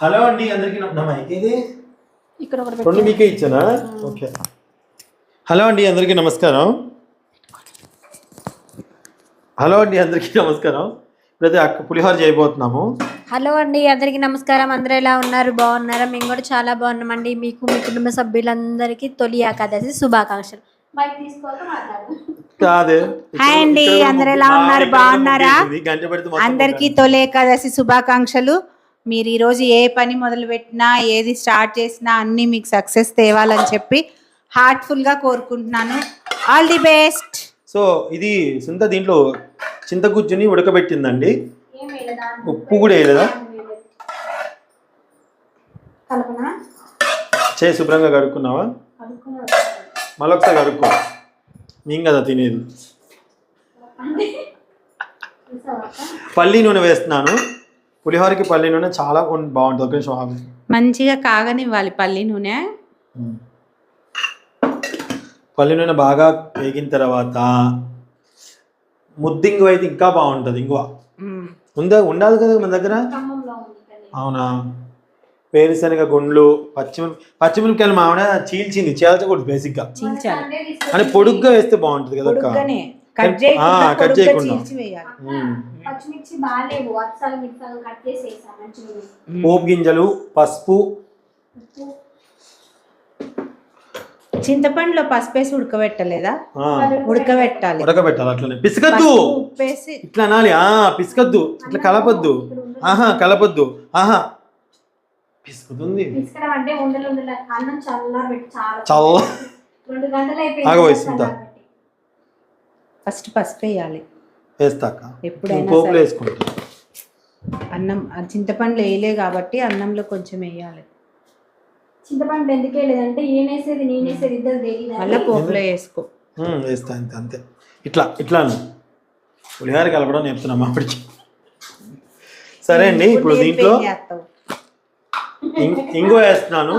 Hello అండి అందరికీ నమ- నా మైక్ ఇది ఇక్కడ ఒకటి రెండు మీకే ఇచ్చానా? ఓకే. హలో అండి అందరికీ నమస్కారం. హలో అండి అందరికీ నమస్కారం. ఇప్పుడైతే అక్క పులిహోర చేయబోతున్నాము. హలో అండి అందరికీ నమస్కారం. అందరూ ఎలా ఉన్నారు? బాగున్నారా? మేము కూడా చాలా బాగున్నామండి. మీకు మీ కుటుంబ సభ్యులందరికీ తొలి ఏకాదశి శుభాకాంక్షలు. మైక్ తీసుకోవాలి మాట్లాడు. కాదే. హాయ్ అండి అందరు ఎలా ఉన్నారు? బాగున్నారా? అందరికీ తొలి ఏకాదశి శుభాకాంక్షలు. మీరు ఈరోజు ఏ పని మొదలు పెట్టినా ఏది స్టార్ట్ చేసినా అన్నీ మీకు సక్సెస్ తేవాలని చెప్పి హార్ట్ఫుల్గా కోరుకుంటున్నాను. ఆల్ ది బెస్ట్ సో ఇది సుంత దీంట్లో చింతగుజ్జుని ఉడకబెట్టిందండి. ఉప్పు కూడా వేయలేదా? కలపనా? చేయి శుభ్రంగా కడుక్కున్నావా? మళ్ళీ ఒకసారి కడుక్కో. మేము కదా తినేది. పల్లి నూనె వేస్తున్నాను. పులిహోరకి పల్లి నూనె చాలా బాగుంటుంది ఒక నిమిషం ఆగు. మంచిగా కాగనివ్వాలి పల్లి నూనె. పల్లి నూనె బాగా వేగిన తర్వాత ముద్దింగు అయితే ఇంకా బాగుంటుంది ఇంగువ. మ్మ్. ఉందా ఉండాలి కదా మన దగ్గర? అవునా? వేరుశనగ గుండ్లు పచ్చిమిరప పచ్చిమిరపకాయలు మామిడ చీల్చింది చేల్చకూడదు బేసిక్గా. చీల్చాలి. అని పొడుగ్గా వేస్తే బాగుంటుంది కదా అక్క. పొడుగ్గానే. కట్ చేయకుండా. పచ్చిమిర్చి బాగాలేవు కట్ చేసేసా మంచిగా. పోపు గింజలు పసుపు. చింతపండులో పసుపేసి ఉడకబెట్టలేదా? ఆ, ఉడకబెట్టాలి. ఉడకబెట్టాలి అట్లనే. పిసకద్దు. ఉప్పేసి. ఇట్లా అనాలి. ఆ పిసకద్దు. ఇట్లా కలపద్దు. ఆహా కలపద్దు. ఆహా. పిసుకుతుంది. పిసకడం ఫస్ట్ పసుపు వేయాలి. వేస్తాక? ఎప్పుడైనా. వేసుకుంటా. అన్నం ఆ చింతపండు వేయలే కాబట్టి అన్నంలో కొంచెం వేయాలి. చింతపండు ఎందుకే లేదంటే ఈయనేసేది నేనేసేది ఇద్దరు తెలియదు మళ్ళీ పోపులో వేసుకో. వేస్తా అంతే అంతే. ఇట్లా ఇట్లా. పులిహార కలపడం నేర్పుతున్నాం అప్పటికి. సరే అండి ఇప్పుడు దీంట్లో ఇంగువ వేస్తున్నాను.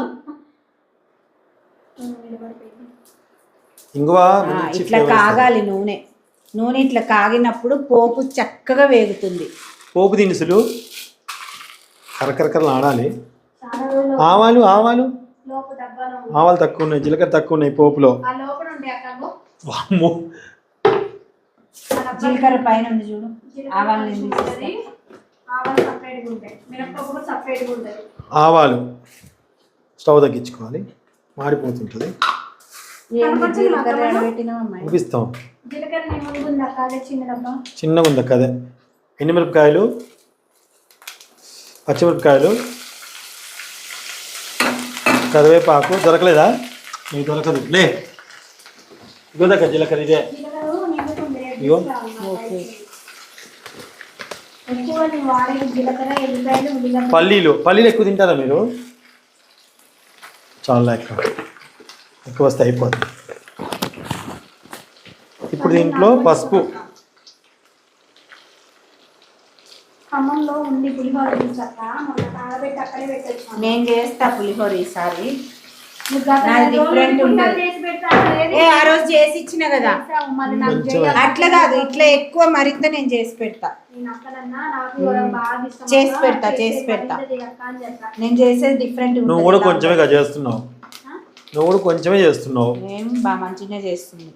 ఇంగువ ఇట్లా. కాగాలి నూనె. నూనె ఇట్లా కాగినప్పుడు పోపు చక్కగా వేగుతుంది. పోపు దినుసులు. కరకరకరలు ఆడాలి ఆవాలు ఆవాలు. ఆవాలు తక్కువ ఉన్నాయి జీలకర్ర తక్కువ ఉన్నాయి పోపులో. జీలకర్ర పైన ఉంది చూడు. ఆవాలు ఆవాలు స్టవ్ తగ్గించుకోవాలి. మాడిపోతుంటుంది ఏంది జీలకర్ర ఎండబెట్టినావు అమ్మాయి చూపిస్తాం. ముందు ఉంది? అక్క అదే చిన్నగా ఎండుమిరపకాయలు పచ్చిమిరపకాయలు కరివేపాకు. దొరకలేదా? నీకు దొరకదు. లే. ఇగో దగ్గర జీలకర్ర ఇదే. ఇగో. పల్లీలు. పల్లీలు ఎక్కువ తింటారా మీరు? చాలా ఎక్కువ. ఎక్కువ వస్తే అయిపోతుంది. ఇప్పుడు దీంట్లో పసుపు. ఖమ్మంలో ఉంది పులిహోర నేను చేస్తా పులిహోర ఈసారి. ఆ రోజు చేసి ఇచ్చిన కదా. అట్లా కాదు ఇట్లా ఎక్కువ మరింత నేను చేసి పెడతా. చేసి పెడతా, చేసే పెడతా. నేను చేసేది డిఫరెంట్ నువ్వు కూడా కొంచెమే చేస్తున్నావు. నువ్వు కూడా కొంచెమే చేస్తున్నావు. నేను బాగా మంచిగా చేస్తుంది.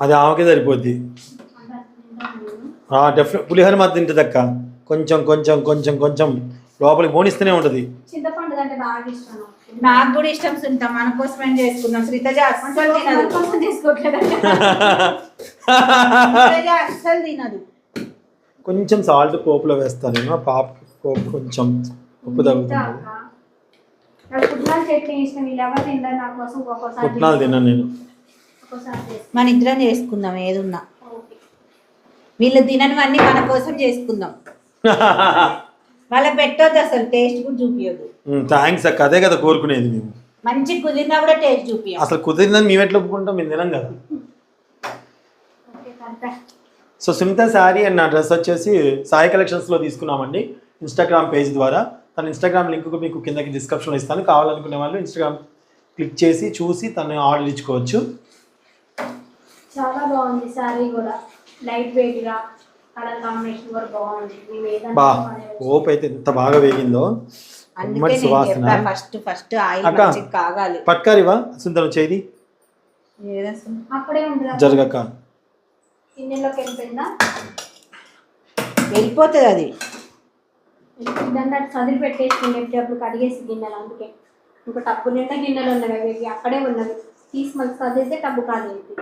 అది ఆమెకే సరిపోద్ది. డెఫినెట్ పులిహోర మాత్రం తింటుంది అక్క కొంచెం కొంచెం కొంచెం కొంచెం లోపలికి పోనిస్తూనే ఉంటుంది. చింతపండు అంటే బాగా ఇష్టం. నాకు. నాకు కూడా ఇష్టం సుంత మన కోసమే చేసుకుందాం? శ్రీతజ అస్సలు మన తినదు. కోసం చేసుకోవట్లేదు శ్రీతజ అస్సలు తినదు. కొంచెం సాల్ట్ పోపులో వేస్తాను నేను. పాప పోపు కొంచెం ఉప్పు తగ్గుతుంది. పుట్నాల చట్నీ ఇష్టం. వీళ్ళు నా కోసం పుట్నాలు తిన్నాను నేను. మన ఇద్దరం చేసుకుందాం ఏదున్నా. ఓకే. వీళ్ళు తిననివన్నీ మన కోసం చేసుకుందాం. వాళ్ళకి పెట్టొద్దు అసలు టేస్ట్ కూడా చూపించదు థ్యాంక్స్ అక్క. అదే కదా కోరుకునేది మేము. మంచి కుదిరినా కూడా టేస్ట్ చూపించం అసలు కుదిరిందని మేము ఎట్లా ఒప్పుకుంటాం? మేము తినం కదా. సో సునీత శారీ అండ్ నా డ్రెస్ వచ్చేసి సాయి కలెక్షన్స్లో తీసుకున్నామండి. ఇన్స్టాగ్రామ్ పేజ్ ద్వారా. తన ఇన్స్టాగ్రామ్ లింక్ మీకు కిందకి డిస్క్రిప్షన్లో ఇస్తాను. కావాలనుకునే వాళ్ళు ఇన్స్టాగ్రామ్ క్లిక్ చేసి చూసి తను ఆర్డర్ ఇచ్చుకోవచ్చు. చాలా బాగుంది శారీ కూడా. లైట్ వెయిట్గా కలర్ కాంబినేషన్ కూడా బాగుంది. బా. ఓప్ అయితే ఎంత బాగా వేగిందో. అందుకే నేను. చెప్పా ఫస్ట్ ఫస్ట్ ఆయిల్. మంచిగా కాగాలి. పట్కారివా? సుందరం చేది? అక్కడే జరగక. గిన్నెలోకి వెళ్ళిపోయిందా? వెళ్ళిపోతుంది అది. ఇదంతా చదివి పెట్టేసి ఎప్పుడు కడిగేసి గిన్నెలు అందుకే. ఇంకా టబ్బు నిండా గిన్నెలు ఉన్నవి అవి అక్కడే ఉన్నవి. తీసి మళ్ళీ చదివితే టబ్బు ఖాళీ అయింది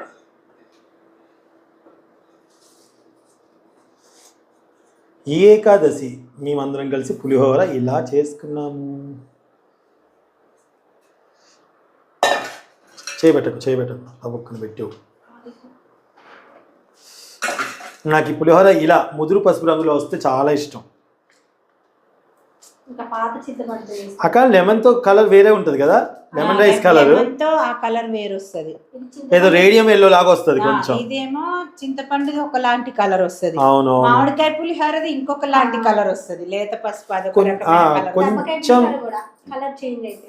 ఈ ఏకాదశి మేమందరం కలిసి పులిహోర ఇలా చేసుకున్నాము. చేయబెట్టకు చేయబెట్టకు తవ్వుకుని పెట్టు. నాకు ఈ పులిహోర ఇలా ముదురు పసుపు రంగులో వస్తే చాలా ఇష్టం. ఇంకా పాత చింతపండు వేసి అక్క లెమన్తో కలర్ వేరే ఉంటుంది కదా? Lemon rice colour. లెమన్తో ఆ కలర్ వేరు వస్తుంది ఏదో రేడియం ఎల్లో లాగా వస్తుంది కొంచెం. ఇదేమో చింతపండుది ఒకలాంటి కలర్ వస్తుంది. అవును. మామిడికాయ పులిహోరది ఇంకొక లాంటి కలర్ వస్తుంది. లేత పసుపు అది ఒక. కొంచెం- దెబ్బకాయ పులిహోర కూడా కలర్ చేంజ్ అయితే.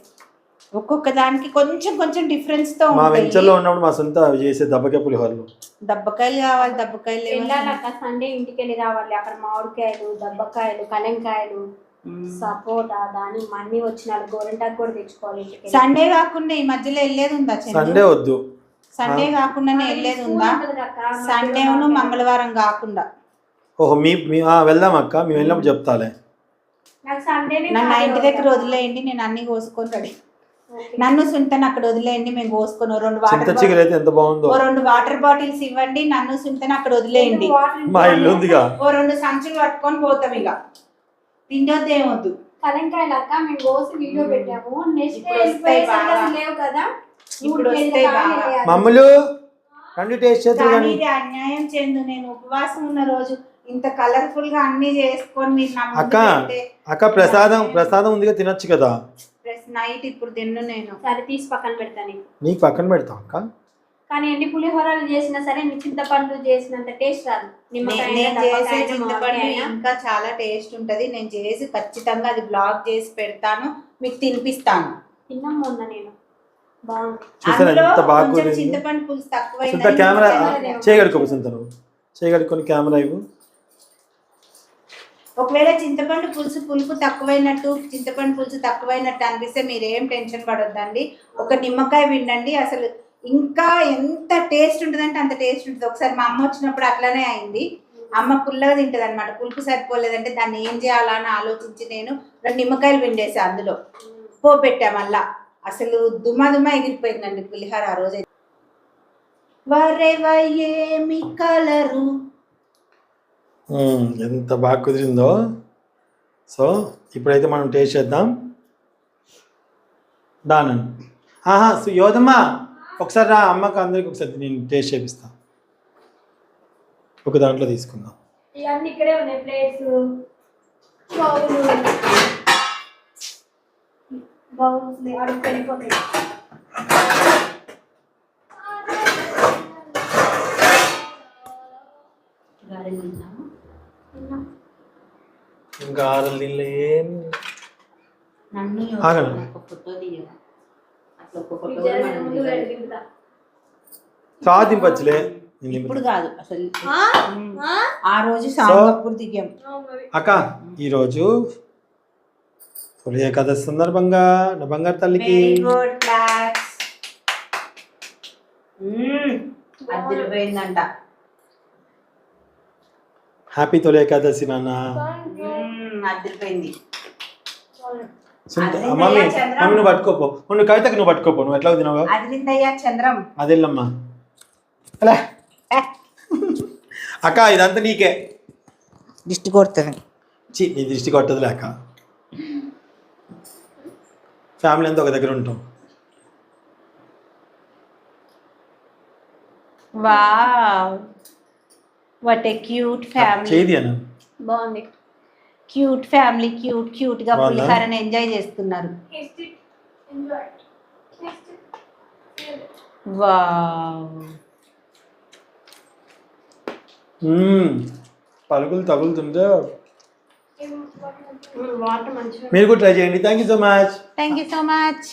ఒక్కొక్క దానికి కొంచెం కొంచెం డిఫరెన్స్తో మా వెంచర్లో ఉన్నప్పుడు మా సొంత అవి చేసే దెబ్బకే పులిహోరలు. దబ్బకాయలు కావాలి దబ్బకాయలు. వెళ్ళాలక్క సండే ఇంటికి వెళ్ళి రావాలి. అక్కడ మామిడికాయలు దబ్బకాయలు కలంకాయలు. సపోటా దాని అన్ని వచ్చినాడు గోరింటాకు కూడా తెచ్చుకోవాలి ఇంటికి. సండే కాకుండా ఈ మధ్యలో వెళ్ళేది ఉందా? సండే వద్దు. సండే కాకుండానే వెళ్ళేది ఉందా సండేను మంగళవారం కాకుండా. ఓహో మీ మీ ఆ, వెళ్దాం అక్క మేము వెళ్ళినప్పుడు చెప్తాలే. నాకు సండేనే నన్ను నా ఇంటి దగ్గర. వదిలేయండి నేను అన్ని కోసుకొని రెడీ. ఓకే. నన్ను సుంతను అక్కడ వదిలేయండి మేము కోసుకొని ఓ రెండు చింత వాటర్ చిగురు అయితే ఎంత బాగుందో. ఓ రెండు వాటర్ బాటిల్స్ ఇవ్వండి నన్ను సుంతను అక్కడ వదిలేయండి. వాటర్ మా ఇల్లు ఉందిగా. ఓ రెండు సంచులు పట్టుకొని పోతాం ఇక. తిండొద్దు ఏమొద్దు కలంకాయలు అక్క మేము కోసి వీడియో పెట్టాము. నెక్స్ట్ ఇప్పుడు వస్తాయి బాగా. లేవు కదా. ఇప్పుడు మూడు వస్తాయి కేజీల బాగా. కాయలు వేయాలి. మమ్మలు రండి టేస్ట్ చేద్దరు కానీ. కానీ ఇది అన్యాయం చెందు. నేను ఉపవాసం ఉన్న రోజు ఇంత కలర్ఫుల్గా అన్ని చేసుకొని మీరు నా ముందు అక్క. పెడితే అక్క ప్రసాదం ప్రసాదం ఉందిగా తినొచ్చు కదా. ప్లస్ నైట్ ఇప్పుడు తిన్ను నేను. సరే తీసి పక్కన పెడతాను నీకు పక్కన పెడతాం అక్క. కానీ ఎన్ని పులిహోరాలు చేసినా సరే చింతపండు చేసినంత టేస్ట్ రాదు. నేను చేసే చింతపండు. ఇంకా చాలా టేస్ట్ ఉంటది. నేను చేసి ఖచ్చితంగా అది బ్లాగ్ చేసి పెడతాను. మీకు తినిపిస్తాను. తిన్నాం మొన్న నేను? చింతపండు పులుసు కెమెరా కెమెరా ఇవ్వు. ఒకవేళ చింతపండు పులుసు పులుపు తక్కువైనట్టు చింతపండు పులుసు తక్కువైనట్టు అనిపిస్తే మీరేం టెన్షన్ పడొద్దండి. ఒక నిమ్మకాయ పిండండి. అసలు ఇంకా ఎంత టేస్ట్ ఉంటుందంటే అంత టేస్ట్ ఉంటుంది. ఒకసారి మా అమ్మ వచ్చినప్పుడు అట్లానే అయింది. అమ్మ పుల్లగా తింటది అనమాట పులుపు సరిపోలేదంటే దాన్ని ఏం చేయాలా అని ఆలోచించి నేను రెండు నిమ్మకాయలు పిండేసి అందులో. పోపెట్టా మళ్ళా. అసలు దుమ దుమ ఎగిరిపోయిందండి పులిహార ఆ రోజు వరెవ ఏమి కలరు. ఎంత బాగా కుదిరిందో. సో ఇప్పుడైతే మనం టేస్ట్ చేద్దాం. దానని ఆహా సుయోధమ్మా యోధమ్మ! ఒకసారి రా అమ్మకి అందరికి ఒకసారి నేను టేస్ట్ చేపిస్తా. ఒక దాంట్లో తీసుకుందాం. ఇవన్నీ ఇక్కడే ఉన్నాయి ప్లేట్స్ బౌల్ బౌల్స్ అడుగు వెళ్ళిపోతాయి. తిన్నాం. ఇంకా ఆరు నీళ్ళు ఏం నన్ను ఫోటో తీయరా? నేను ఇప్పుడు. కాదు అసలు ఆ? రోజు సాంగపూర్ దిగాం. అక్క ఈరోజు తొలి ఏకాదశి సందర్భంగా నా బంగారు తల్లికి అదిరిపోయిందంట హ్యాపీ తొలి ఏకాదశి నాన్న. అదిరిపోయింది మమ్మీ. మమ్మీ నువ్వు పట్టుకోపో. నువ్వు కవితకు నువ్వు పట్టుకోపో. నువ్వు ఎట్లా తినవు? అదిరిందయ్యా చంద్రం. అలా. అక్క ఇదంతా నీకే. దిష్టి కొడుతుంది. చి నీ దృష్టి కొట్టదు లేక ఫ్యామిలీ అంతా ఒక దగ్గర ఉంటాం. Wow. What a cute family. చేది అన్న బాగుంది. క్యూట్ ఫ్యామిలీ క్యూట్ క్యూట్గా? పులిహారని ఎంజాయ్ చేస్తున్నారు. పలుకులు తగులుతుంటే మీరు కూడా ట్రై చేయండి thank you so much thank you so much